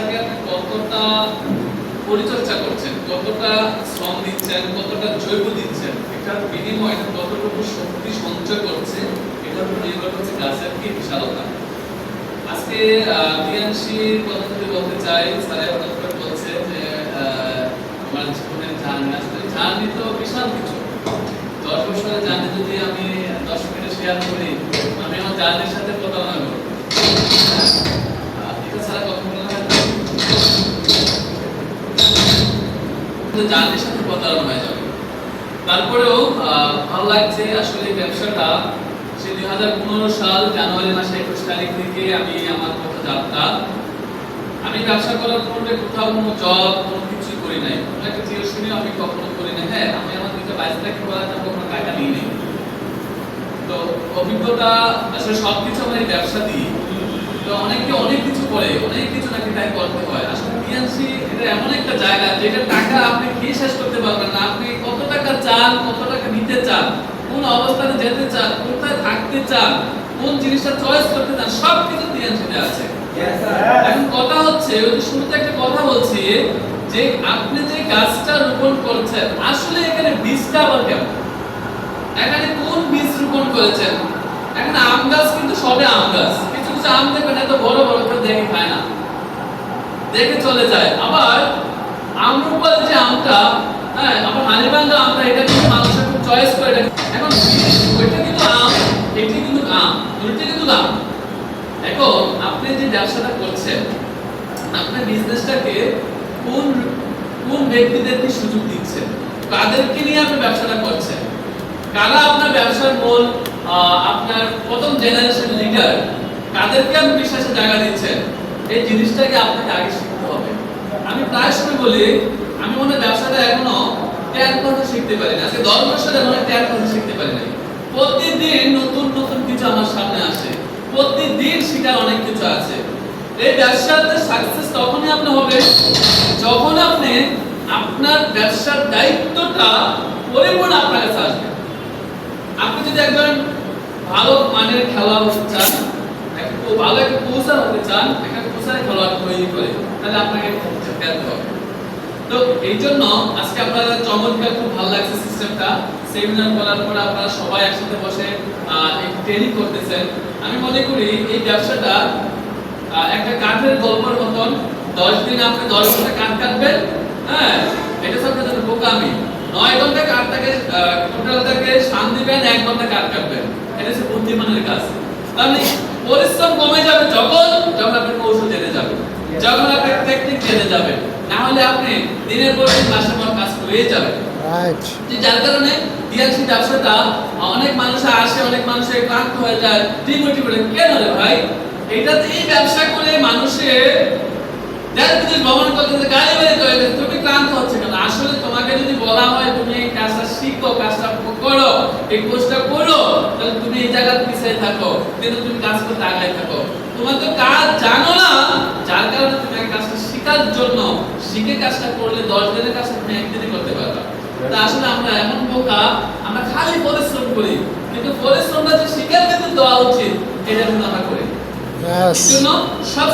আপনি কতটা পরিচর্যা করছেন? কতটা শ্রম দিচ্ছেন? কতটা জৈব দিচ্ছেন? এটার বিনিময়ে কতটুকু শক্তি সঞ্চয় করছে? এটার উপর নির্ভর করছে গাছের কি বিশালতা। আজকে টিএনসির কথা যদি বলতে চাই, স্যার হঠাৎ করে বলছে যে আমার জীবনের জার্নি আসলে জার্নি তো বিশাল কিছু। দশ বছরের জার্নি যদি আমি দশ মিনিটে শেয়ার করি, আমি আমার জার্নির সাথে প্রতারণা করব জার্নির সাথে প্রতারণা হয়ে যাবে। তারপরেও ভালো লাগছে আসলে ব্যবসাটা। সে দুই হাজার পনেরো সাল জানুয়ারি মাসে একুশ তারিখ থেকে আমি আমার মতো যাত্রা। আমি ব্যবসা করার পূর্বে কোথাও কোনো জব কোনো কিছু করি নাই। কোনো একটা টিউশনিও আমি কখনো করি নাই। হ্যাঁ আমি আমার দুটো বাইশ লাখ করার জন্য কখনো টাকা নিই নেই। তো অভিজ্ঞতা, আসলে সব কিছু আমার ব্যবসা দিই। তো অনেকে অনেক কিছু করে, অনেক কিছু নাকি তাই করতে হয়। আসলে এটা এমন একটা জায়গা যেটা টাকা আপনি খেয়ে শেষ করতে পারবেন না। আপনি কত টাকা চান কত টাকা নিতে চান কোন অবস্থানে যেতে চান কোথায় থাকতে চান কোন জিনিসটা চয়েস করতে চান সব কিছু আছে। এখন কথা হচ্ছে ওই যে শুরুতে একটা কথা বলছি যে আপনি যে গাছটা রোপণ করছেন আসলে এখানে বীজটা আবার কেমন? এখানে কোন বীজ রোপণ করেছেন? এখানে আম গাছ কিন্তু সবে আম গাছ। কিছু কিছু আম দেখবেন এত বড় বড় দেখে খায় না। দেখে চলে যায়। আবার আমরুপাল যে আমটা হ্যাঁ আবার হানিবাঙ্গা আমটা, এটা কিন্তু মানুষের খুব চয়েস করে এখন ওইটা কিন্তু আম, এটি কিন্তু আম, দুইটা কিন্তু আম। এখন আপনি যে ব্যবসাটা করছেন, আপনার বিজনেসটাকে কোন কোন ব্যক্তিদের ব্যক্তিদেরকে সুযোগ দিচ্ছেন? কাদেরকে নিয়ে আপনি ব্যবসাটা করছেন? কারা আপনার ব্যবসার মূল আপনার প্রথম জেনারেশন লিডার কাদেরকে আপনি বিশ্বাসের জায়গা দিচ্ছেন? এই জিনিসটাকে আপনাকে আগে শিখতে হবে। আমি প্রায় সময় বলি, আমি মনে ব্যবসাটা এখনও ট্যান কথা শিখতে পারি না। আজকে দশ বছর এখনও ট্যান কথা শিখতে পারি না প্রতিদিন নতুন নতুন কিছু আমার সামনে আসে। প্রতিদিন শিকার অনেক কিছু আছে। এই ব্যবসাতে সাকসেস তখনই আপনি হবে যখন আপনি আপনার ব্যবসার দায়িত্বটা পরিপূর্ণ আপনার কাছে আসবে। আপনি যদি একজন ভালো মানের খেলোয়াড় হতে চান ভালো একটা কোচার হতে চান একটা খেলোয়াড় তৈরি করে, তাহলে আপনাকে খেলতে হবে। তো এই জন্য আজকে আপনাদের চমৎকার, খুব ভালো লাগছে সিস্টেমটা সেমিনার করার পর আপনারা সবাই একসাথে বসে ট্রেনিং করতেছেন। আমি মনে করি এই ব্যবসাটা একটা কাঠের গল্পের মতন। দশ দিন আপনি দশ ঘণ্টা কাঠ কাটবেন হ্যাঁ? এটা সবটা জন্য বোকামি। নয় ঘণ্টা কাঠটাকে টোটালটাকে শান দিবেন, এক ঘণ্টা কাঠ কাটবেন। এটা হচ্ছে বুদ্ধিমানের কাজ। তাহলে পরিশ্রম কমে যাবে যখন যখন আপনি কৌশল জেনে যাবেন যখন আপনি টেকনিক জেনে যাবেন না হলে আপনি দিনের পর দিন মাসের পর কাজ করেই যাবেন যার কারণে ডিএলসি ব্যবসাটা অনেক মানুষ আসে অনেক মানুষ ক্লান্ত হয়ে যায় ডিমোটিভেটেড কেন রে ভাই? এটাতে এই ব্যবসা করে মানুষের দেশ বিদেশ ভ্রমণ করতেছে গাড়ি বাড়ি তুমি ক্লান্ত হচ্ছে কেন? আসলে তোমাকে যদি বলা হয় তুমি এই কাজটা শিখো কাজটা করো এই কোর্সটা করো তাহলে তুমি এই জায়গাতে পিছিয়ে থাকো কিন্তু তুমি কাজ করতে আগায় থাকো। তোমার তো কাজ জানো না যার কারণে তুমি কাজটা শেখার জন্য শিখে কাজটা করলে দশ দিনের কাজটা তুমি একদিনে করতে পারবা। তা আসলে আমরা এমন বোকা আমরা খালি পরিশ্রম করি কিন্তু পরিশ্রমটা যে শিখের কিন্তু দেওয়া উচিত এটা কিন্তু আমরা করি। জন্য সব